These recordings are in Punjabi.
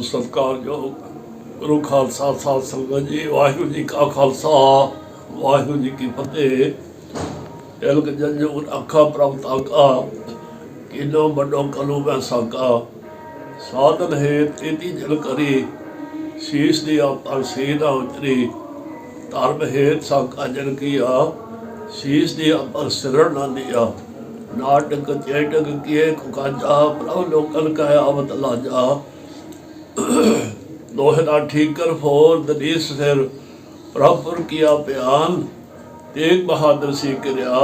ਪਰਮ ਜੋ ਗੁਰੂ ਖਾਲਸਾ ਸਾਧ ਸੰਗਤ ਜੀ, ਵਾਹਿਗੁਰੂ ਜੀ ਕਾ ਖਾਲਸਾ, ਵਾਹਿਗੁਰੂ ਜੀ ਕੀ ਫਤਿਹ। ਤਿਲਕ ਜੰਜੂ ਅੱਖਾਂ ਪ੍ਰਾਪਤ ਆਕਾ ਕਿਨੋ ਵੱਡੋ ਕਲੂ ਮੈਂ ਸਾਕਾ। ਸਾਧਨ ਹੈ ਤੇਤੀ ਜਲ ਕਰੀ, ਸ਼ੀਸ਼ ਦੀ ਅਵਤਾਰ ਸੇਨਾ ਉਤਰੀ ਧਰਮ ਹੈ ਸਾਕਾ ਜਨ ਕੀਆ, ਸ਼ੀਸ਼ ਦੀ ਅਵਤਾਰ ਸਿਰਣ ਨਾ ਦਿਆ ਨਾਟਕ ਚੇਟਕ ਕੀਏ ਕੁਕਾਜਾ ਪ੍ਰਭ ਲੋਕਨ ਕਾ ਆਵਤ ਲਾਜਾ। दोहरा ठीक कर फोर दनीस फिर प्रॉपर किया बयान तेग बहादुर सी क्रिया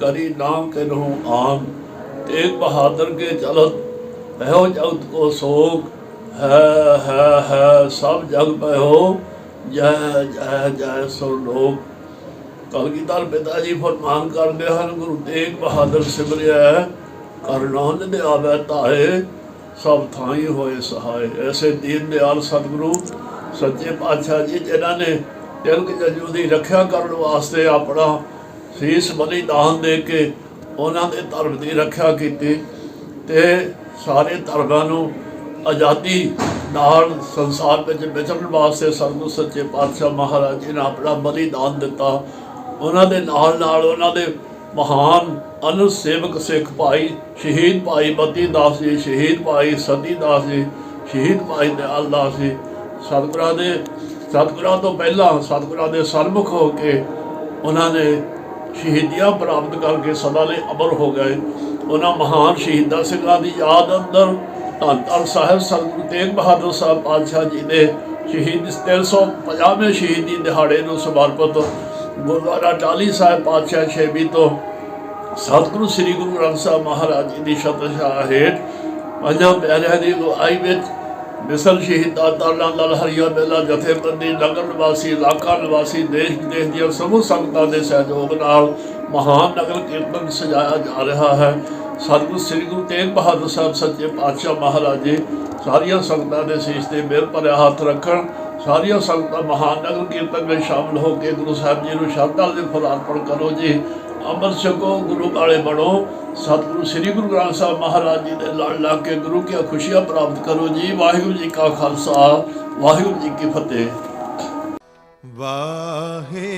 करी नाम के रहूँ आम तेग बहादुर के चलत भयो जगत को शोक है है है सब जग भयो जय जय जय सुरलोक ਕਲਗੀਧਰ ਪਿਤਾ ਜੀ ਫਰਮਾਨ ਕਰਦੇ ਹਨ, ਗੁਰੂ ਤੇਗ ਬਹਾਦਰ ਸਿਮਰਿਆ करना ਦੇ ਆਵੇ ਤਾਏ ਸਭ ਥਾਈ ਹੋਏ ਸਹਾਏ। ਐਸੇ ਦੀਨ ਦਿਆਲ ਸਤਿਗੁਰੂ, ਸੱਚੇ ਪਾਤਸ਼ਾਹ ਜੀ, ਜਿਨ੍ਹਾਂ ਨੇ ਤਿਲਕ ਜਜੂ ਦੀ ਰੱਖਿਆ ਕਰਨ ਵਾਸਤੇ ਆਪਣਾ ਸੀਸ ਬਲੀਦਾਨ ਦੇ ਕੇ ਉਹਨਾਂ ਦੇ ਧਰਮ ਦੀ ਰੱਖਿਆ ਕੀਤੀ ਤੇ ਸਾਰੇ ਧਰਮਾਂ ਨੂੰ ਆਜ਼ਾਦੀ ਨਾਲ ਸੰਸਾਰ ਵਿੱਚ ਵਿਚਰਨ ਵਾਸਤੇ ਸਤਿਗੁਰੂ ਸੱਚੇ ਪਾਤਸ਼ਾਹ ਮਹਾਰਾਜ ਜੀ ਨੇ ਆਪਣਾ ਬਲੀਦਾਨ ਦਿੱਤਾ। ਉਹਨਾਂ ਦੇ ਨਾਲ ਨਾਲ ਉਹਨਾਂ ਦੇ ਮਹਾਨ ਅਨੁ ਸੇਵਕ ਸਿੱਖ ਭਾਈ, ਸ਼ਹੀਦ ਭਾਈ ਮਤੀ ਦਾਸ ਜੀ, ਸ਼ਹੀਦ ਭਾਈ ਸਤੀ ਦਾਸ ਜੀ, ਸ਼ਹੀਦ ਭਾਈ ਦਿਆਲ ਦਾਸ ਜੀ। ਸਤਿਗੁਰਾਂ ਦੇ, ਸਤਿਗੁਰਾਂ ਤੋਂ ਪਹਿਲਾਂ ਸਤਿਗੁਰਾਂ ਦੇ ਸਨਮੁਖ ਹੋ ਕੇ ਉਹਨਾਂ ਨੇ ਸ਼ਹੀਦੀਆਂ ਪ੍ਰਾਪਤ ਕਰਕੇ ਸਦਾ ਲਈ ਅਮਰ ਹੋ ਗਏ। ਉਹਨਾਂ ਮਹਾਨ ਸ਼ਹੀਦਾਂ ਸਿੰਘਾਂ ਦੀ ਯਾਦ ਅੰਦਰ ਧੰਨ ਧੰਨ ਸਾਹਿਬ, ਸਤਿਗੁਰੂ ਤੇਗ ਬਹਾਦਰ ਸਾਹਿਬ ਪਾਤਸ਼ਾਹ ਜੀ ਦੇ ਸ਼ਹੀਦ 350ਵੇਂ ਸ਼ਹੀਦੀ ਦਿਹਾੜੇ ਨੂੰ ਸਮਰਪਿਤ ਗੁਰਦੁਆਰਾ ਟਾਲੀ ਸਾਹਿਬ ਪਾਤਸ਼ਾਹ ਛੇਵੀਂ ਤੋਂ ਸਤਿਗੁਰੂ ਸ੍ਰੀ ਗੁਰੂ ਗ੍ਰੰਥ ਸਾਹਿਬ ਮਹਾਰਾਜ ਜੀ ਦੀ ਸ਼ਤਸ਼ਾਹ ਹੇਠ ਪੰਜਾਂ ਪਿਆਰਿਆਂ ਦੀ ਅਗਵਾਈ ਵਿੱਚ ਮਿਸਲ ਸ਼ਹੀਦਾਂ ਤਾਲਾਂ ਦਲ ਹਰੀਆ ਮੇਲਾ, ਜਥੇਬੰਦੀ, ਨਗਰ ਨਿਵਾਸੀ, ਇਲਾਕਾ ਨਿਵਾਸੀ, ਦੇਸ਼ ਵਿਦੇਸ਼ ਦੀਆਂ ਸਮੂਹ ਸੰਗਤਾਂ ਦੇ ਸਹਿਯੋਗ ਨਾਲ ਮਹਾਨ ਨਗਰ ਕੀਰਤਨ ਸਜਾਇਆ ਜਾ ਰਿਹਾ ਹੈ। ਸਤਿਗੁਰੂ ਸ੍ਰੀ ਗੁਰੂ ਤੇਗ ਬਹਾਦਰ ਸਾਹਿਬ ਸੱਚੇ ਪਾਤਸ਼ਾਹ ਮਹਾਰਾਜ ਜੀ ਸਾਰੀਆਂ ਸੰਗਤਾਂ ਦੇ ਸੀਸ ਤੇ ਮਿਹਰ ਭਰਿਆ ਹੱਥ ਰੱਖਣ ਸਾਰੀਆਂ ਸੰਗਤਾਂ ਮਹਾਨ ਨਗਰ ਕੀਰਤਨ ਵਿੱਚ ਸ਼ਾਮਲ ਹੋ ਕੇ ਗੁਰੂ ਸਾਹਿਬ ਜੀ ਨੂੰ ਸ਼ਰਧਾ ਦੇ ਫੁੱਲ ਅਰਪਣ ਕਰੋ ਜੀ। ਅੰਮ੍ਰਿਤ ਛਕੋ, ਗੁਰੂ ਕਾਲੇ ਬਣੋ। ਸਤਿਗੁਰੂ ਸ੍ਰੀ ਗੁਰੂ ਗ੍ਰੰਥ ਸਾਹਿਬ ਮਹਾਰਾਜ ਜੀ ਦੇ ਲੜ ਲਾ ਕੇ ਗੁਰੂ ਕੀ ਖੁਸ਼ੀਆਂ ਪ੍ਰਾਪਤ ਕਰੋ ਜੀ। ਵਾਹਿਗੁਰੂ ਜੀ ਕਾ ਖਾਲਸਾ, ਵਾਹਿਗੁਰੂ ਜੀ ਕੀ ਫਤਿਹ। ਵਾਹਿਗੁਰੂ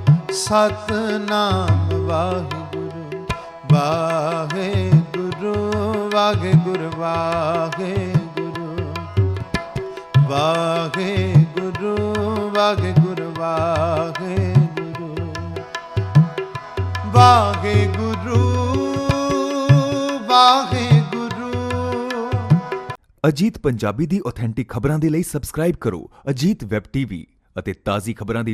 ਸਤਨਾਮ ਵਾਹਿਗੁਰੂ ਵਾਹਿਗੁਰੂ ਵਾਹਿਗੁਰੂ ਵਾਹਿਗੁਰੂ ਵਾਹਿਗੁਰੂ ਵਾਹਿਗੁਰੂ ਵਾਹਿਗੁਰੂ ਵਾਹਿਗੁਰੂ ਵਾਹਿਗੁਰੂ। ਅਜੀਤ ਪੰਜਾਬੀ ਦੀ ਆਥੈਂਟਿਕ ਖਬਰਾਂ ਦੇ ਲਈ ਸਬਸਕ੍ਰਾਈਬ ਕਰੋ, ਅਜੀਤ ਵੈਬ ਟੀਵੀ ਅਤੇ ਤਾਜ਼ੀ ਖਬਰਾਂ ਦੀ